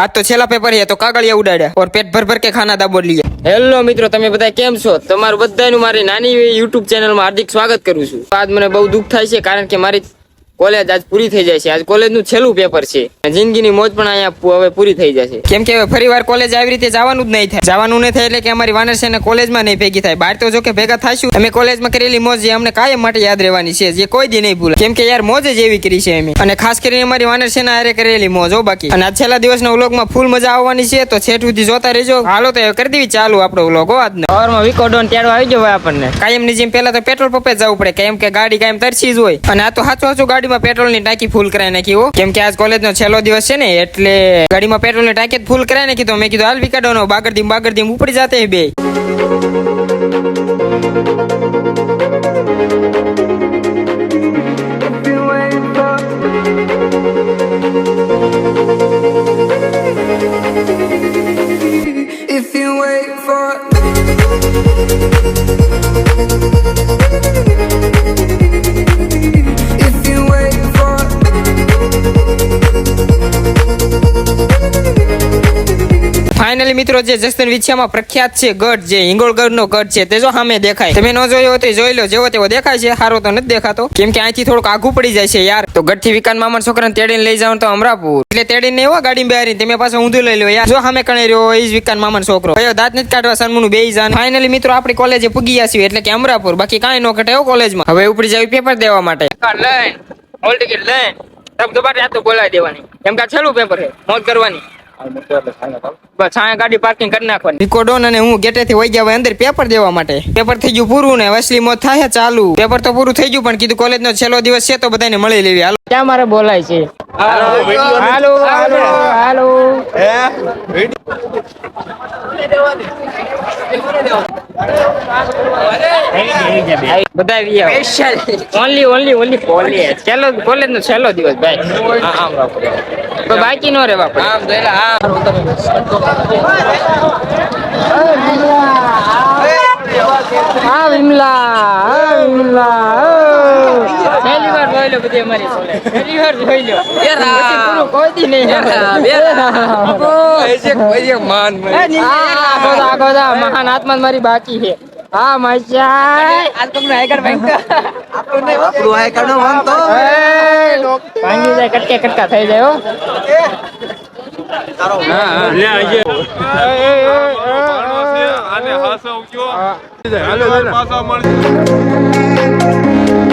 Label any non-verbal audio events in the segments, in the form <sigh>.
આજ તો છેલ્લા પેપર હે તો કાગળિયા ઉડાડ્યા. ઓર પેટ ભર ભર કે ખાના દાબો લઈએ. હેલો મિત્રો, તમે બધા કેમ છો? તમારું બધાનું મારી નાની યુટ્યુબ ચેનલમાં હાર્દિક સ્વાગત કરું છું. આજ મને બહુ દુઃખ થાય છે, કારણ કે મારી કોલેજ આજ પૂરી થઈ જાય છે આજ કોલેજનું છેલ્લું પેપર છે. જિંદગીની મોજ પણ અહીંયા હવે પૂરી થઈ જશે. કેમ કે હવે ફરી વાર કોલેજ આવી રીતે જવાનું જ નહીં થાય. જવાનું નહીં થાય એટલે કે અમારી વાનર છે ને કોલેજમાં નહીં ભેગી થાય. બહાર તો જો કે ભેગા થશું. અમે કોલેજમાં કરેલી મોજ જે અમને કાયમ માટે યાદ રહેવાની છે. જે કોઈ દી નહીં ભૂલે કેમ કે યાર મોજ જ એવી કરી છે અમે. અને ખાસ કરીને અમારી વાનર છે હારે કરેલી મોજ હો બાકી. અને આજ છેલ્લા દિવસના વ્લોગમાં ફૂલ મજા આવવાની છે. તો છેઠ સુધી જોતા રહેજો. હાલો તો કરી દેવી ચાલુ આપણો વ્લોગ હો આજનો. સવારમાં વીકો ડોન ત્યાર આવી જવાય આપણને. કાયમની જેમ પહેલા તો પેટ્રોલ પંપે જવું પડે. કેમ કે ગાડી કાયમ તરસી જ હોય. અને આ તો સાચું સાચું ગાડીમાં પેટ્રોલની ટાંકી ફૂલ કરાવી નાખી કેમ કે આજ કોલેજનો છેલ્લો દિવસ છે ને, એટલે ગાડીમાં પેટ્રોલની ટાંકી ફૂલ કરાવી નાખી તો મેં કીધું, હાલ વિકાડવાનો બાગર દીમ બાગર દીમ ઉપડી જાતે બે. If you wait for finally મિત્રો જે જસ્તન વિછિયામાં પ્રખ્યાત છે, ગઢ જે હિંગોળગઢ નો ગઢ છે, તે જો સામે દેખાય. તમે ન જોયો તો જોઈ લો, જેવો તેવો દેખાય છે સારો તો નથી દેખાતો. કેમ કે અહીંથી થોડુંક આઘું પડી જાય છે યાર. તો ગઢથી વિકાન મામા છોકરાને તેડીને લઈ જાવ તો અમરાપુર. એટલે તેડીને એવો ગાડી બેહારી તમે પાછો ઊંધું લઈ લો યાર. જો સામે કણે રહ્યો એ જ વિકાન મામા છોકરો. કયો દાંત નથી કાઢવા સનમુનું બે જાન. ફાઇનલી મિત્રો આપણી કોલેજે પૂગી ગયા એટલે કે અમરાપુર. બાકી કાંઈ ન ઘટે કોલેજમાં હવે ઉપડી જાવ પેપર દેવા માટે. લઈને હોલ ટિકિટ લઈને દુબાર રાત બોલાવી દેવાની. કેમ કે છેલ્લું પેપર છે, મોજ કરવાની. બસ છાયા ગાડી પાર્કિંગ કરી નાખવાની. નિકોડોન અને હું ગેટેથી વહી ગયા અંદર પેપર દેવા માટે. પેપર થઈ ગયું પૂરું ને વસલી મોત થાય ચાલુ. પેપર તો પૂરું થઈ ગયું પણ કીધું કોલેજ નો છેલ્લો દિવસ છે તો બધાને મળી લેવી. હાલો. ક્યાં મારે બોલાય છે? હાલો હાલો હાલો ઓનલી ઓનલી ઓનલી કોલેજ છેલ્લો કોલેજ નો છેલ્લો દિવસ ભાઈ. આમ રાખો બાકી નો રે બાપા આમ હા વિમલા હા વિમલા જોઈ લો બધી અમારી કોલેજ પહેલી વાર જોઈ લો. પૂરું કોઈ દી નહીં હા, ગોદા, ગોદા, મહાન આત્મા મારી બાકી છે. હા માચા ભાંગી જાય કટકે કટકા થઈ જાય હો. આને હાસવજો પાછા મળશે.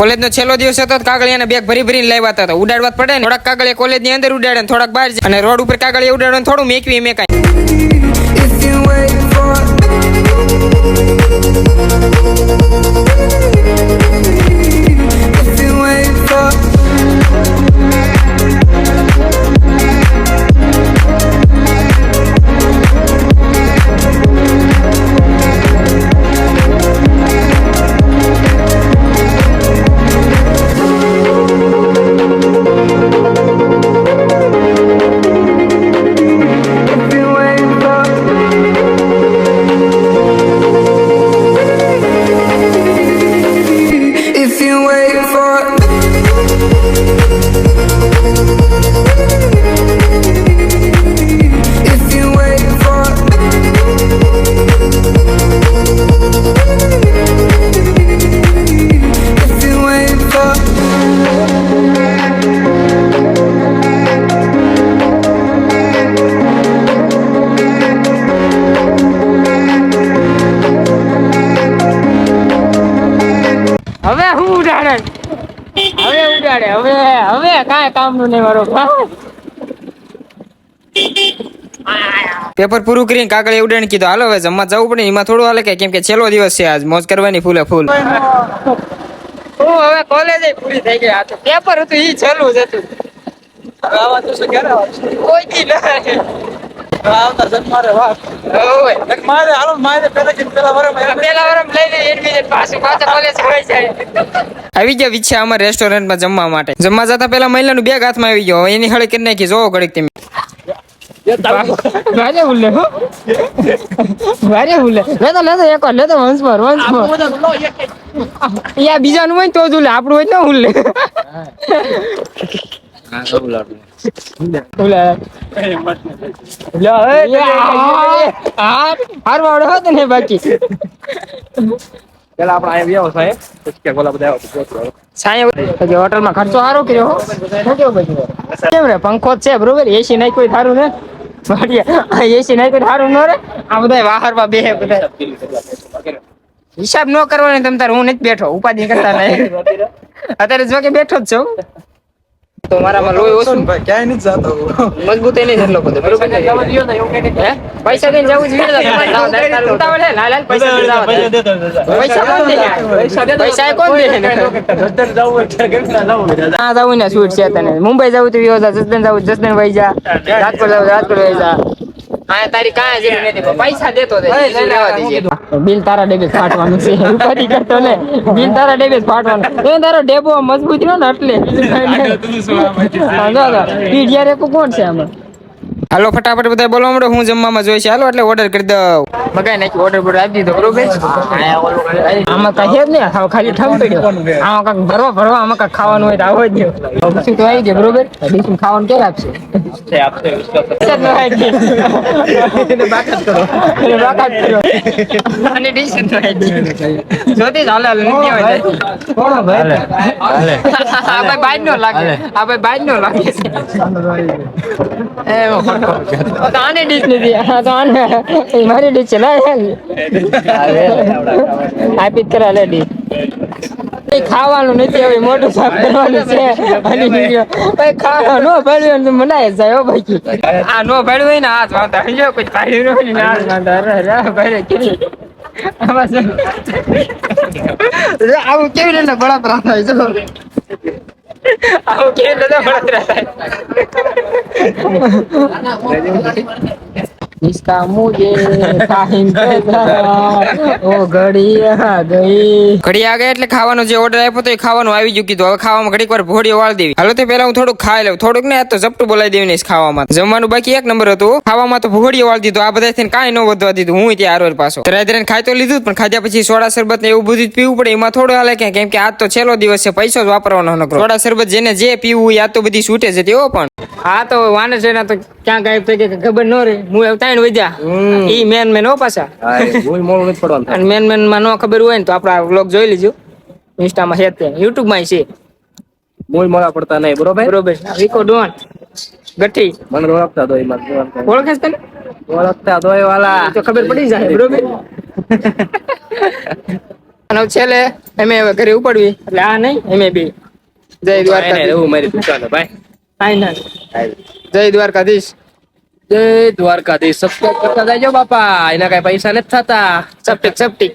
કોલેજનો છેલ્લો દિવસ હતો કાગળિયાને બેગ ભરી ભરીને લાવ્યા હતા ઉડાડવા પડે ને. થોડાક કાગળિયા કોલેજની અંદર ઉડાડે ને, થોડાક બહાર અને રોડ ઉપર કાગળિયા ઉડાડે થોડું મેકવી, મેકાય. હવે હું ઉડાડે? હવે ઉડાડે હવે હવે કાંઈ કામનું નહીં મારો. પેપર પૂરું કરીને કાગળ ઉડાડી કીધું હાલો હવે જમવા જવું પડે એમાં થોડું હાલે કે કેમ કે છેલ્લો દિવસ છે આજ મોજ કરવાની ફૂલે ફૂલ. હું હવે કોલેજ પૂરી થઈ ગઈ. આ તો પેપર હતું એ છેલ્લું જ હતું. કોઈ નહીં આવી ગયા વિચ્છા અમારે રેસ્ટોરન્ટમાં જમવા માટે. જમવા જતા પેલા મહિલાનું બેગ હાથમાં આવી ગયો. એની હળે કરી નાખી. જોવો ઘડીક તમે. હો. વારે ઉલ્લે લેતો લેતો એક વંશ પર યા બીજાનું હોય તો જ ઉલ્લે આપણું હોય ને ઉલ્લે ઉલ્લે હા હારવાડો હતો ને બાકી પેલા આપણે અહીંયા વ્યવસાય પછી કે બોલા બધા આવ્યા સાંઈ પછી હોટલમાં ખર્ચો સારો કર્યો પંખો છે બરોબર એસી નાખ કોઈ સારું ને એસી નાખ કોઈ સારું ન રે આ બધા વાહરમાં બે બધા હિસાબ ન કરવાનો તમ તાર હું નથી બેઠો ઉપાધિ કરતા નહીં. <laughs> અત્યારે જો કે બેઠો જ છું. તો મારામાં લોહી ઓછું ભાઈ ક્યાંય નથી જતો મજબૂત નહીં એટલો બધો બરોબર પૈસા દઈને જવું જોઈએ વીર ઉતાવળ લાલ લાલ પૈસા દઈને દે. પૈસા કોણ દે? પૈસા એ કોણ દે હા જવું ને શૂટ છે તને? મુંબઈ જવું તો યોજા જસદન જવું જસદન વહી જા. રાજકોટ જવું રાજકોટ વહી જા. હા તારી કાંઈ જરૂર નથી પૈસા દેતો રહેવા દેજે. બિલ તારા ડેબે ફાટવાનું છે. ઉપાધિ કરતો ને. બિલ તારા ડેબે જ ફાટવાનું. એ તારો ડેબો મજબૂત રહ્યો ને એટલે. હા, જો, જો. પીઢિયા રેકું કોણ છે આમાં? હાલો ફટાફટ બધા બોલો મળો હું જમવામાં જોઈશ. હાલો એટલે ઓર્ડર કરી દઉં. મગાઈ નાખી ઓર્ડર બોર્ડર આપી દીધો બરોબર? આમાં કઈ છે જ નહીં હવે ખાલી ઠમ પડ્યો. આમાં કાંઈક ભરવા ભરવા આમાં કાંઈક ખાવાનું હોય તો આવો જ દો તો આવી ગયો બરોબર? ડીશું ખાવાનું ક્યારે આપશે? લાગે. આ ભાઈ બાજ નો લાગે છે એમ ફટકો. તો આને ડીશ નથી હા તાને મારી ડીશ છે ના આપી કરા લે ડીશ ખાવાનું નથી હવે મોટું સાફ કરવાનું છે ભાઈ ખાવા નો ભાડ્યો તો મનાય જાય બાકી આ નો ભાડ્યું હોય ને હાથ વાંધા જો કોઈ ભાઈ નો હોય ને હાથ વાંધા અરે અરે ભાઈ કેવી આવું કેવી રીતે બળતરા થાય જો આવું કેવી રીતે બળતરા થાય इसका मुझे टाइम ઓ ઘડી આ ગઈ ઘડી આ ગઈ એટલે ખાવાનો જે ઓર્ડર આપ્યો તો એ ખાવાનું આવી ગયું કીધું હવે ખાવામાં ઘડીક વાર ભોળી વાળ દેવી હાલો તે પહેલા હું થોડુંક ખાઈ લઉં થોડુંક ને આ તો ઝપટું બોલાવી દેવી નહીં ખાવામાં જમવાનું બાકી એક નંબર હતું ખાવામાં તો ભોળી વાળ દીધું આ બધા થઈને કાંઈ ન વધવા દીધું હું ત્યાં આરોર પાછો રાત્રે ખાઈ તો લીધું જ, પણ ખાધા પછી સોડા શરબત ને એવું બધું જ પીવું પડે એમાં થોડું હાલે કે કેમ કે આજ તો છેલ્લો દિવસ છે પૈસો જ વાપરવાનો નકરો સોડા શરબત જેને જે પીવું હોય આ તો બધી છૂટે છે તેઓ પણ હા તો વાને છે ને તો ક્યાં ગાયબ થઈ ગયા ખબર ન રે હું એવું તાણ વજા ઈ મેન મેન હો પાછા. હું મોડું નથી પડવાનું. અને મેન મેનમાં ન ખબર હોય ને તો આપડા વ્લોગ જોઈ લેજો. ઇન્સ્ટામાં છે તે યુટ્યુબમાં છે. હું મોળા પડતા નહીં બરોબર? બરોબર. વિકો ડોન ગઠ્ઠી મને ઓળખતા દો એમાં ઓળખે છે તને? ઓળખતા એ વાલા. તો ખબર પડી જાય બરોબર? <laughs> અને છેલ્લે એમે હવે ઘરે ઉપાડવી. એટલે આ નહીં એમે બી. જય દ્વારકા એવું મારી દુકાન ભાઈ. ફાઈનલ જય દ્વારકાધીશ. જય દ્વારકાધીશ. સબસ્ક્રાઇબ કરતા જાય બાપા. એના કઈ પૈસા નથી થતા. ચપટીક ચપટીક